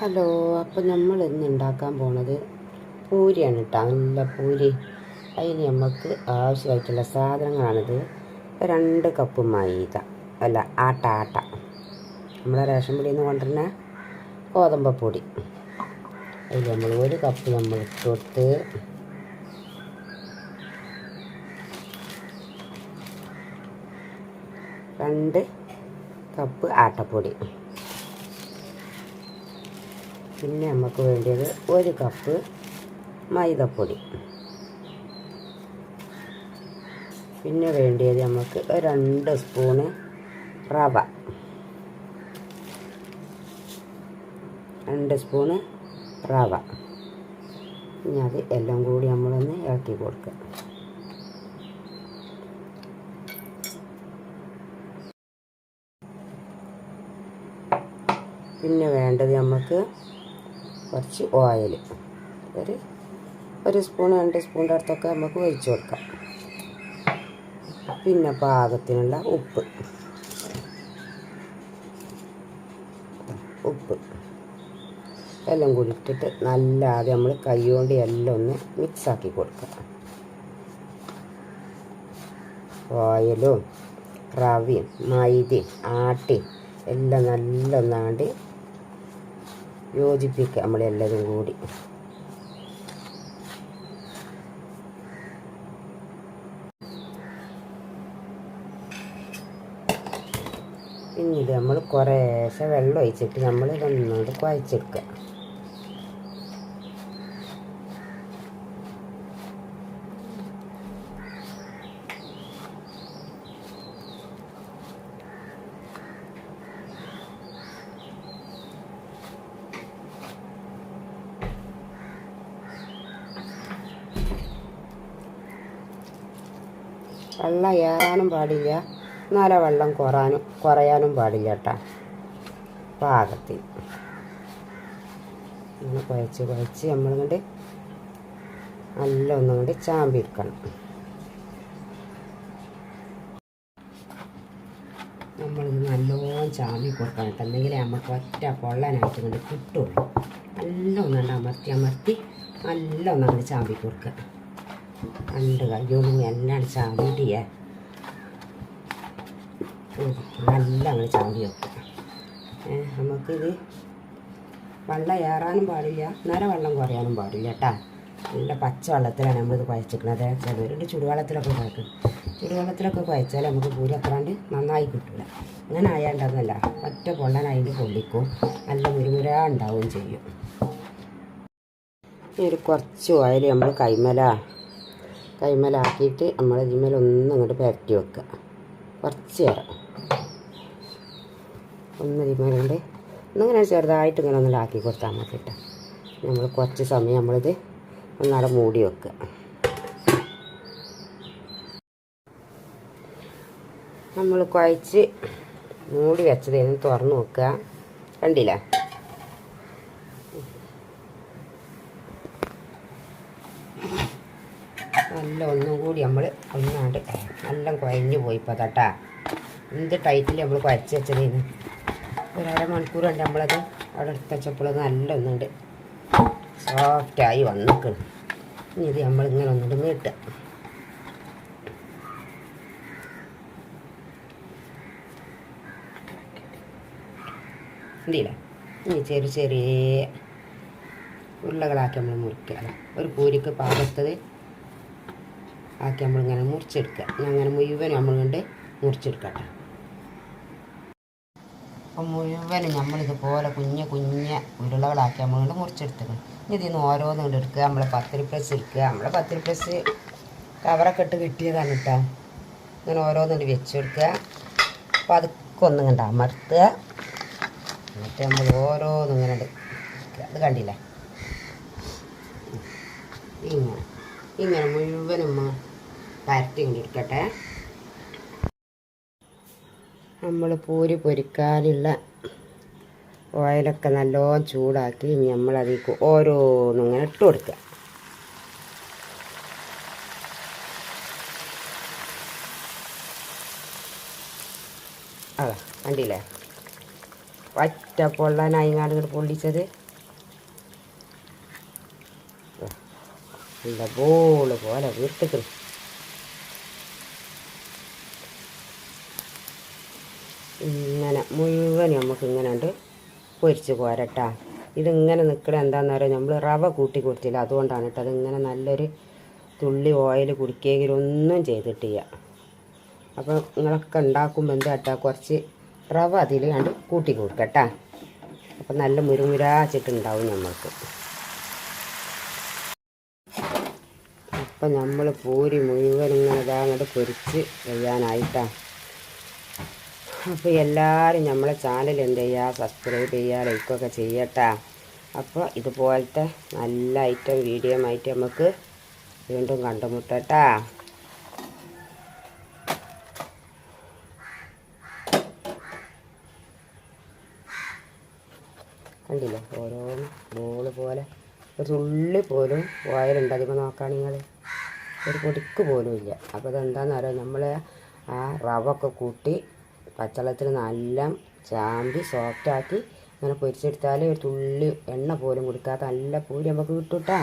Hello അപ്പോൾ നമ്മൾ ഇന്ന് ഉണ്ടാക്കാൻ പോണത് പൂരിയാണ് കേട്ടോ നല്ല പൂരി. അതിന് നമുക്ക് ആവശ്യമായിട്ടുള്ള സാധനങ്ങളാണിത്. രണ്ട് കപ്പ് മൈദ. അല്ല ആട്ട ആട്ട. നമ്മളെ റേഷൻ പൊടിയിൽ നിന്ന് കൊണ്ടുവരുന്ന ഗോതമ്പപ്പൊടി അതിൽ നമ്മൾ ഒരു കപ്പ് നമ്മൾ ഇട്ടുകൊടുത്ത് രണ്ട് കപ്പ് ആട്ടപ്പൊടി. പിന്നെ നമുക്ക് വേണ്ടത് ഒരു കപ്പ് മൈദപ്പൊടി. പിന്നെ വേണ്ടത് നമുക്ക് രണ്ട് സ്പൂണ് റവ. രണ്ട് സ്പൂണ് റവ. ഇനി അത് എല്ലാം കൂടി നമ്മളൊന്ന് ഇളക്കി കൊടുക്കുക. പിന്നെ വേണ്ടത് നമുക്ക് കുറച്ച് ഓയിൽ ഒരു ഒരു സ്പൂൺ രണ്ട് സ്പൂണിന്റെ അടുത്തൊക്കെ നമുക്ക് ഒഴിച്ച് കൊടുക്കാം. പിന്നെ പാകത്തിനുള്ള ഉപ്പ്. ഉപ്പ്. എല്ലാം കൂടി ഇട്ടിട്ട് നല്ല ആദ്യം നമ്മൾ കൈ കൊണ്ട് എല്ലാം ഒന്ന് മിക്സാക്കി കൊടുക്കുക ഓയിലും റവയും മൈദയും ആട്ടിയും എല്ലാം നല്ല ഒന്നാണ്ട് യോജിപ്പിക്കുക നമ്മളെല്ലതും കൂടി. പിന്നീട് നമ്മൾ കുറേശ്ശെ വെള്ളം ഒഴിച്ചിട്ട് നമ്മൾ ഇതൊന്നുകൊണ്ട് കുഴച്ചെടുക്കുക. വെള്ളം ഏറാനും പാടില്ല. നല്ല വെള്ളം കുറയാനും കുറയാനും പാടില്ല കേട്ടോ പാകത്തിൽ ഇങ്ങനെ കുഴച്ച് കുഴച്ച് നമ്മളിങ്ങോട്ട് നല്ല ഒന്നും കൂടി ചാമ്പി നമ്മളിത് നല്ലോണം ചാമ്പി കൊടുക്കണം കേട്ടോ എന്നെങ്കിലേ നമുക്ക് ഒറ്റ പൊള്ളനായിട്ട് കൊണ്ട് കിട്ടുള്ളൂ. നല്ല ഒന്നുകൊണ്ട് അമർത്തി അമർത്തി നല്ല ഒന്നാണ് ചാമ്പി കൊടുക്കുക രണ്ട് കയ്യോടും എന്നാണ് ചാമ്പിട്ടിയേ നല്ല അങ്ങനെ ചാമ്പി വെക്കുക നമുക്കിത് വെള്ളം ഏറാനും പാടില്ല നേരെ വെള്ളം കുറയാനും പാടില്ല കേട്ടാ. നല്ല പച്ചവെള്ളത്തിലാണ് നമ്മളിത് കുഴച്ചിരിക്കുന്നത്. ചിലവരുണ്ട് ചുടുവെള്ളത്തിലൊക്കെ കുഴക്കും. ചുടുവെള്ളത്തിലൊക്കെ കുഴച്ചാൽ നമുക്ക് പൂരി അത്രാണ്ട് നന്നായി കിട്ടില്ല അങ്ങനെ ആയാണ്ടെന്നല്ല ഒറ്റ പൊള്ളനായിട്ട് പൊള്ളിക്കും. നല്ല മുരുമുര ഉണ്ടാവുകയും ചെയ്യും. ഒരു കുറച്ച് ഓയിൽ നമ്മൾ കൈമല കൈമലാക്കിയിട്ട് നമ്മൾ ഇതിമേൽ ഒന്ന് അങ്ങോട്ട് പുരട്ടി വെക്കുക. കുറച്ച് നേരം. ഒന്ന് ഇതിന്മേലുണ്ട് ഒന്നിങ്ങനെ ചെറുതായിട്ട് ഇങ്ങനെ ഒന്ന് ആക്കി കൊടുത്താൽ മതി കേട്ടോ. നമ്മൾ കുറച്ച് സമയം നമ്മളിത് ഒന്നവിടെ മൂടി വെക്കുക. നമ്മൾ കുഴച്ച് മൂടി വെച്ചതേന്ന് തുറന്ന് വെക്കുക. കണ്ടില്ലേ? നല്ല ഒന്നും കൂടി നമ്മൾ ഒന്നാണ്ട് നല്ല കുഴഞ്ഞു പോയി ഇപ്പോൾ കേട്ടാ. എന്ത് ടൈറ്റിൽ നമ്മൾ കുഴച്ച് വെച്ചതേന്ന്? ഒരു അരമണിക്കൂർ ഉണ്ട് നമ്മളത് അവിടെ എടുത്ത് വെച്ചപ്പോൾ അത് നല്ല ഒന്നുണ്ട്. സോഫ്റ്റായി വന്നിക്കണം ഇനി ഇത് നമ്മളിങ്ങനെ ഒന്നുകൊണ്ട് നീട്ടുക. എന്തില്ല ഇനി ചെറിയ ചെറിയ ഉരുളകളാക്കി നമ്മൾ മുറിക്കുക. ഒരു പൂരിക്ക് പാകത്തത് ആക്കി നമ്മളിങ്ങനെ മുറിച്ചെടുക്കുക. ഞാൻ അങ്ങനെ മുഴുവൻ നമ്മൾ കൊണ്ട് മുറിച്ചെടുക്കട്ടെ. അപ്പം മുഴുവനും നമ്മളിതുപോലെ കുഞ്ഞ് കുഞ്ഞ് ഉരുളകളാക്കി നമ്മൾ കൊണ്ട് മുറിച്ചെടുത്തിക്കണം ഇനി ഇതിൽ നിന്ന് ഓരോന്നും കൊണ്ട് എടുക്കുക. നമ്മൾ പത്തിരി പ്രസ് ഇരിക്കുക. നമ്മളെ പത്തിരി പ്രസ് കവറൊക്കെ ഇട്ട് കിട്ടിയതാണ് കേട്ടോ ഇങ്ങനെ ഓരോന്നും വെച്ചെടുക്കുക. അപ്പം അതൊക്കെ ഒന്നും കണ്ട അമർത്തുക. എന്നിട്ട് നമ്മൾ ഓരോന്നും ഇങ്ങനെ അത് കണ്ടില്ലേ? ഇങ്ങനെ. ഇങ്ങനെ മുഴുവനും പരത്തി കൊണ്ടിരിക്കട്ടെ. നമ്മൾ പൂരി പൊരിക്കാനുള്ള ഓയിലൊക്കെ നല്ലോണം ചൂടാക്കി നമ്മളതിലേക്ക് ഓരോന്നും ഇങ്ങനെ ഇട്ട് കൊടുക്കുക. അതാ കണ്ടില്ലേ? ഒറ്റ പൊള്ളാനായി ഇങ്ങാട് ഇങ്ങോട്ട് പൊള്ളിച്ചത്. എന്താ ബോൾ പോലെ വീർത്തിക്കുന്നു ഇങ്ങനെ മുഴുവൻ നമുക്ക് ഇങ്ങനെ ഉണ്ട് പൊരിച്ച് പോരട്ടാ. ഇതിങ്ങനെ നിൽക്കണ എന്താണെന്ന് പറയുക നമ്മൾ റവ കൂട്ടി കൊടുത്തില്ല. അതുകൊണ്ടാണ് കേട്ടോ അതിങ്ങനെ നല്ലൊരു തുള്ളി ഓയിൽ കുടിക്കുകയെങ്കിലൊന്നും ചെയ്തിട്ടില്ല. അപ്പോൾ നിങ്ങളൊക്കെ ഉണ്ടാക്കുമ്പോൾ എന്താ കേട്ടോ കുറച്ച് റവ അതിൽ കണ്ട് കൂട്ടി കൊടുക്കട്ടാ. അപ്പം നല്ല മുരുമുരാച്ചിട്ടുണ്ടാവും നമ്മൾക്ക് അപ്പം നമ്മൾ പൂരി മുഴുവൻ ഇങ്ങനെ ഇതാ അങ്ങോട്ട് പൊരിച്ച് ചെയ്യാനായിട്ടാ അപ്പോൾ എല്ലാവരും നമ്മളെ ചാനൽ എന്ത് ചെയ്യുക സബ്സ്ക്രൈബ് ചെയ്യുക ലൈക്കൊക്കെ ചെയ്യട്ടാ. അപ്പോൾ ഇതുപോലത്തെ നല്ല ഐറ്റം വീഡിയോ ആയിട്ട് നമുക്ക് വീണ്ടും കണ്ടുമുട്ടട്ടാ. കണ്ടില്ലേ? ഓരോന്ന് ബോൾ പോലെ. ഒരു തുള്ളി പോലും ഓയിലുണ്ട് അതിപ്പോൾ നോക്കുകയാണ് നിങ്ങൾ ഒരു പൊടിക്ക് പോലും ഇല്ല അപ്പോൾ അതെന്താണെന്ന് അറിയാം? നമ്മൾ ആ റവ ഒക്കെ കൂട്ടി പച്ചവെള്ളത്തിൽ നല്ല ചാമ്പി സോഫ്റ്റാക്കി ഇങ്ങനെ പൊരിച്ചെടുത്താൽ ഒരു തുള്ളി എണ്ണ പോലും കൊടുക്കാത്ത നല്ല പൂരി നമുക്ക് കിട്ടും കേട്ടോ